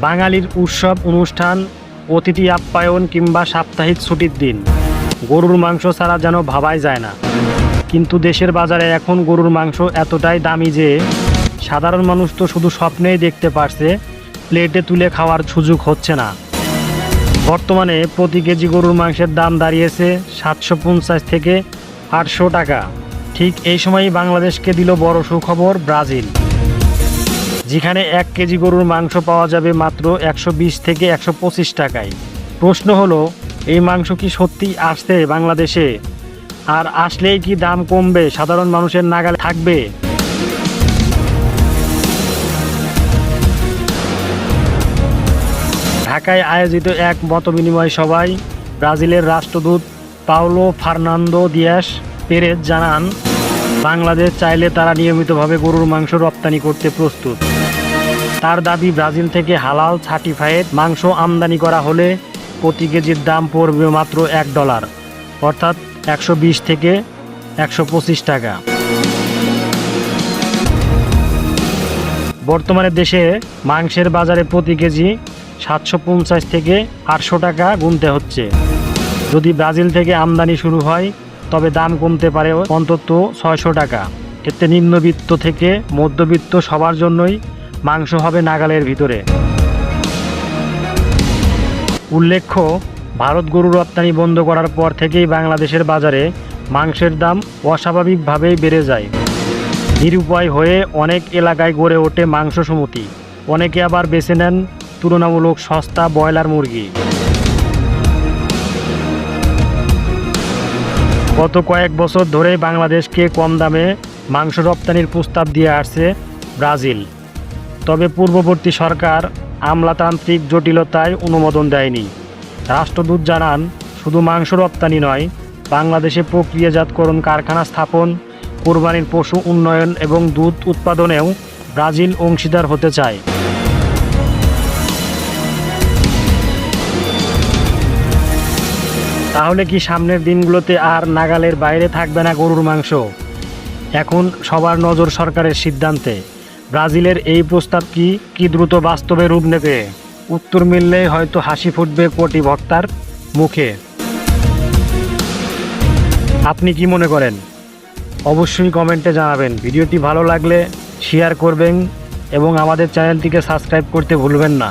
বাঙালির উৎসব, অনুষ্ঠান, অতিথি আপ্যায়ন কিংবা সাপ্তাহিক ছুটির দিন। গরুর মাংস ছাড়া যেন ভাবাই যায় না। কিন্তু দেশের বাজারে এখন গরুর মাংস এতটাই দামি যে, সাধারণ মানুষ তো শুধু স্বপ্নেই দেখতে পারছে, প্লেটে তুলে খাওয়ার সুযোগ হচ্ছে না। বর্তমানে প্রতি কেজি গরুর মাংসের দাম দাঁড়িয়েছে সাতশো পঞ্চাশ থেকে আটশো টাকা। ঠিক এই সময়ই বাংলাদেশকে দিল বড় সুখবর, ব্রাজিল। যেখানে এক কেজি গরুর মাংস পাওয়া যাবে মাত্র একশো বিশ থেকে একশো পঁচিশ টাকায়। প্রশ্ন হলো, এই মাংস কি সত্যিই আসছে বাংলাদেশে? আর আসলেই কি দাম কমবে? সাধারণ মানুষের নাগালে থাকবে? ঢাকায় আয়োজিত এক মতবিনিময় সভায় ব্রাজিলের রাষ্ট্রদূত পাওলো ফার্নান্দো দিয়াস পেরেজ জানান বাংলাদেশ চাইলে তারা নিয়মিতভাবে গরুর মাংস রপ্তানি করতে প্রস্তুত। তার দাবি, ব্রাজিল থেকে হালাল সার্টিফাইড মাংস আমদানি করা হলে প্রতি কেজির দাম পড়বে মাত্র এক ডলার, অর্থাৎ একশো বিশ থেকে একশো পঁচিশ টাকা। বর্তমানে দেশে মাংসের বাজারে প্রতি কেজি সাতশো পঞ্চাশ থেকে আটশো টাকা গুনতে হচ্ছে। যদি ব্রাজিল থেকে আমদানি শুরু হয় তবে দাম কমতে পারে অন্তত ছয়শো টাকা। এতে নিম্নবিত্ত থেকে মধ্যবিত্ত সবার জন্যই মাংস হবে নাগালের ভিতরে। উল্লেখ্য, ভারত গরু রপ্তানি বন্ধ করার পর থেকেই বাংলাদেশের বাজারে মাংসের দাম অস্বাভাবিকভাবেই বেড়ে যায়। নিরুপায় হয়ে অনেক এলাকায় গড়ে ওঠে মাংস সমিতি। অনেকে আবার বেছে নেন তুলনামূলক সস্তা ব্রয়লার মুরগি। গত কয়েক বছর ধরেই বাংলাদেশকে কম দামে মাংস রপ্তানির প্রস্তাব দিয়ে আসছে ব্রাজিল। তবে পূর্ববর্তী সরকার আমলাতান্ত্রিক জটিলতায় অনুমোদন দেয়নি। রাষ্ট্রদূত জানান, শুধু মাংস রপ্তানি নয়, বাংলাদেশে প্রক্রিয়াজাতকরণ কারখানা স্থাপন, কোরবানির পশু উন্নয়ন এবং দুধ উৎপাদনেও ব্রাজিল অংশীদার হতে চায়। তাহলে কি সামনের দিনগুলোতে আর নাগালের বাইরে থাকবে না গরুর মাংস? এখন সবার নজর সরকারের সিদ্ধান্তে। ব্রাজিলের এই প্রস্তাব কি কি দ্রুত বাস্তবে রূপ নেবে? উত্তর মিললেই হয়তো হাসি ফুটবে কোটি ভক্তার মুখে। আপনি কি মনে করেন? অবশ্যই কমেন্টে জানাবেন। ভিডিওটি ভালো লাগলে শেয়ার করবেন এবং আমাদের চ্যানেলটিকে সাবস্ক্রাইব করতে ভুলবেন না।